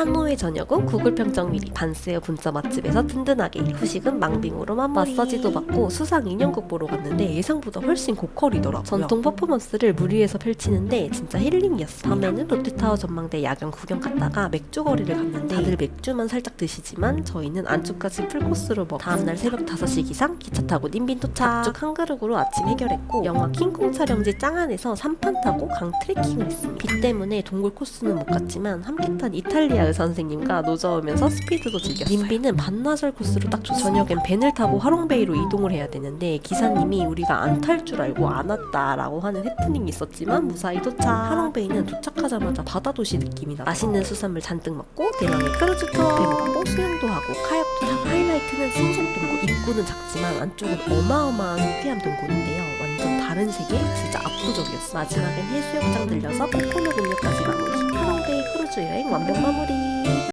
하노이 저녁은 구글 평점 1위 반스의 분짜 맛집에서 든든하게 후식은 망빙으로 마무리 마사지도 받고 수상 인형극 보러 갔는데 예상보다 훨씬 고퀄이더라고요. 전통 퍼포먼스를 무리해서 펼치는데 진짜 힐링이었어. 밤에는 롯데타워 전망대 야경 구경 갔다가 맥주 거리를 갔는데 다들 맥주만 살짝 드시지만 저희는 안주까지 풀코스로 먹고 다음날 새벽 5시 기상 기차 타고 님빈 도착. 닭죽 한 그릇으로 아침 해결했고 영화 킹콩 촬영지 짱안에서 3판 타고 강 트레킹을 했습니다. 비 때문에 동굴 코스는 못 갔지만 함께 탄 이탈리아 의사 선생님과 노저으면서 스피드도 즐겼어요. 님비는 반나절 코스로 딱 좋았어요 저녁엔 벤을 타고 하롱베이로 이동을 해야 되는데 기사님이 우리가 안 탈 줄 알고 안 왔다라고 하는 해프닝이 있었지만 무사히 도착. 하롱베이는 도착하자마자 바다 도시 느낌이 나 맛있는 수산물 잔뜩 먹고 대망의 크루즈 투어 배 먹고 수영도 하고 카약도 타고 하이라이트는 신선 동굴. 입구는 작지만 안쪽은 어마어마한 소피암 동굴인데요. 완전 다른 세계 진짜 압도적이었어 마지막엔 해수욕장 들려서 코코넛 음료까지 완벽 마무리